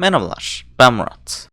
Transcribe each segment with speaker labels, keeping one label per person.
Speaker 1: Merhabalar, ben Murat.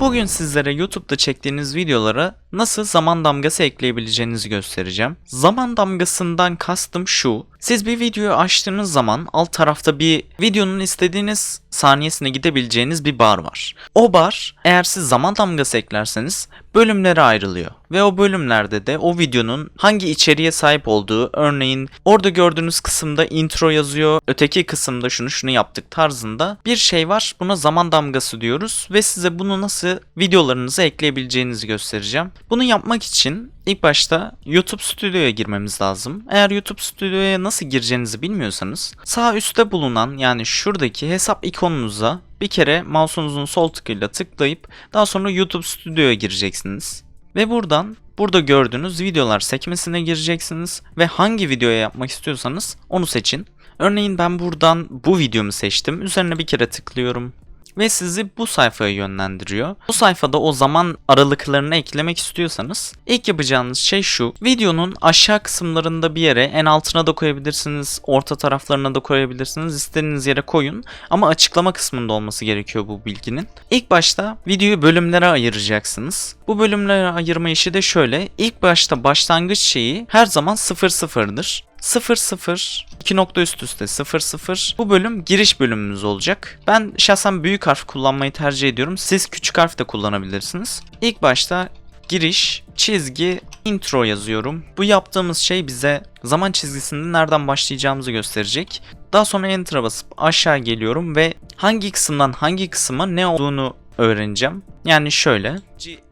Speaker 1: Bugün sizlere YouTube'da çektiğiniz videolara nasıl zaman damgası ekleyebileceğinizi göstereceğim. Zaman damgasından kastım şu. Siz bir videoyu açtığınız zaman alt tarafta bir videonun istediğiniz saniyesine gidebileceğiniz bir bar var. O bar eğer siz zaman damgası eklerseniz bölümlere ayrılıyor. Ve o bölümlerde de o videonun hangi içeriğe sahip olduğu örneğin orada gördüğünüz kısımda intro yazıyor. Öteki kısımda şunu şunu yaptık tarzında bir şey var. Buna zaman damgası diyoruz ve size bunu nasıl videolarınıza ekleyebileceğinizi göstereceğim. Bunu yapmak için ilk başta YouTube Studio'ya girmemiz lazım. Eğer YouTube Studio'ya nasıl gireceğinizi bilmiyorsanız sağ üstte bulunan yani şuradaki hesap ikonunuza bir kere mouse'unuzun sol tıkıyla tıklayıp daha sonra YouTube Studio'ya gireceksiniz. Ve buradan burada gördüğünüz videolar sekmesine gireceksiniz ve hangi videoya yapmak istiyorsanız onu seçin. Örneğin ben buradan bu videomu seçtim. Üzerine bir kere tıklıyorum ve sizi bu sayfaya yönlendiriyor. Bu sayfada o zaman aralıklarını eklemek istiyorsanız ilk yapacağınız şey şu. Videonun aşağı kısımlarında bir yere en altına da koyabilirsiniz, orta taraflarına da koyabilirsiniz. İstediğiniz yere koyun ama açıklama kısmında olması gerekiyor bu bilginin. İlk başta videoyu bölümlere ayıracaksınız. Bu bölümlere ayırma işi de şöyle. İlk başta başlangıç şeyi her zaman 00'dır. 00 2 nokta üst üste 00 bu bölüm giriş bölümümüz olacak. Ben şahsen büyük harf kullanmayı tercih ediyorum. Siz küçük harf de kullanabilirsiniz. İlk başta giriş, çizgi, intro yazıyorum. Bu yaptığımız şey bize zaman çizgisinde nereden başlayacağımızı gösterecek. Daha sonra enter'a basıp aşağı geliyorum ve hangi kısımdan hangi kısma ne olduğunu öğreneceğim. Yani şöyle.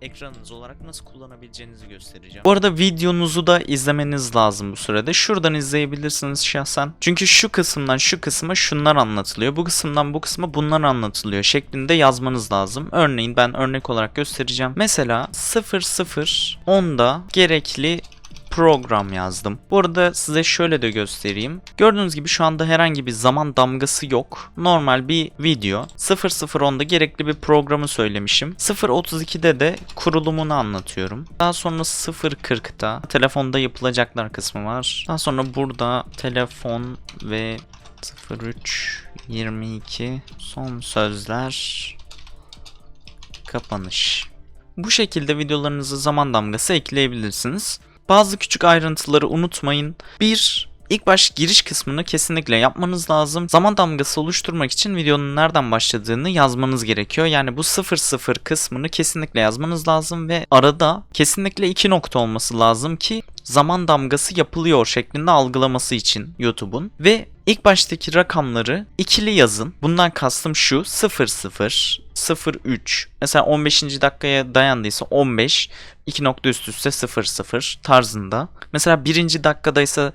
Speaker 1: ekranınız olarak nasıl kullanabileceğinizi göstereceğim. Bu arada videonuzu da izlemeniz lazım bu sürede. Şuradan izleyebilirsiniz şahsen. Çünkü şu kısımdan şu kısma şunlar anlatılıyor. Bu kısımdan bu kısma bunlar anlatılıyor şeklinde yazmanız lazım. Örneğin ben örnek olarak göstereceğim. Mesela 0010'da gerekli program yazdım. Bu arada size şöyle de göstereyim. Gördüğünüz gibi şu anda herhangi bir zaman damgası yok. Normal bir video. 0010'da gerekli bir programı söylemişim. 032'de de kurulumunu anlatıyorum. Daha sonra 040'da telefonda yapılacaklar kısmı var. Daha sonra burada telefon ve 03 22 son sözler kapanış. Bu şekilde videolarınızı zaman damgası ekleyebilirsiniz. Bazı küçük ayrıntıları unutmayın. Bir, ilk baş giriş kısmını kesinlikle yapmanız lazım. Zaman damgası oluşturmak için videonun nereden başladığını yazmanız gerekiyor. Yani bu 00 kısmını kesinlikle yazmanız lazım ve arada kesinlikle iki nokta olması lazım ki zaman damgası yapılıyor şeklinde algılaması için YouTube'un. Ve ilk baştaki rakamları ikili yazın. Bundan kastım şu 00 03 mesela 15. dakikaya dayandıysa 15 2 nokta üst üste 00 tarzında. Mesela 1. dakikadaysa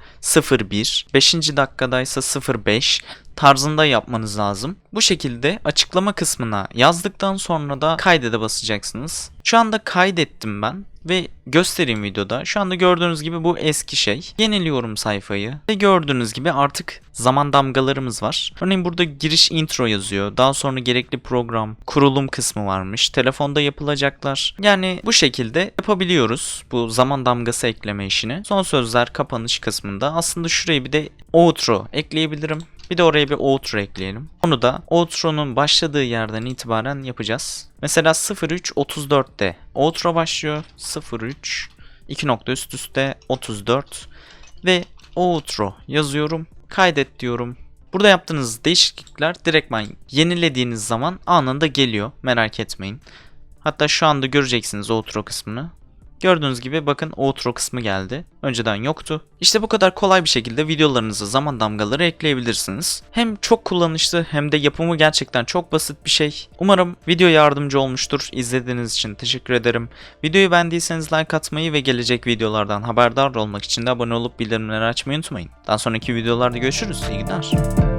Speaker 1: 01 5. dakikadaysa 05 tarzında yapmanız lazım. Bu şekilde açıklama kısmına yazdıktan sonra da kaydede basacaksınız. Şu anda kaydettim ben ve göstereyim videoda. Şu anda gördüğünüz gibi bu eski şey. Yeniliyorum sayfayı ve gördüğünüz gibi artık zaman damgalarımız var. Örneğin burada giriş intro yazıyor. Daha sonra gerekli program, kurulum kısmı varmış. Telefonda yapılacaklar. Yani bu şekilde yapabiliyoruz bu zaman damgası ekleme işini. Son sözler kapanış kısmında aslında şuraya bir de outro ekleyebilirim. Bir de oraya bir outro ekleyelim. Onu da outro'nun başladığı yerden itibaren yapacağız. Mesela 03.34'te outro başlıyor. 03 2 nokta üst üste 34 ve outro yazıyorum. Kaydet diyorum. Burada yaptığınız değişiklikler direktman yenilediğiniz zaman anında geliyor. Merak etmeyin. Hatta şu anda göreceksiniz outro kısmını. Gördüğünüz gibi bakın outro kısmı geldi. Önceden yoktu. İşte bu kadar kolay bir şekilde videolarınıza zaman damgaları ekleyebilirsiniz. Hem çok kullanışlı hem de yapımı gerçekten çok basit bir şey. Umarım video yardımcı olmuştur. İzlediğiniz için teşekkür ederim. Videoyu beğendiyseniz like atmayı ve gelecek videolardan haberdar olmak için de abone olup bildirimleri açmayı unutmayın. Daha sonraki videolarda görüşürüz. İyi günler.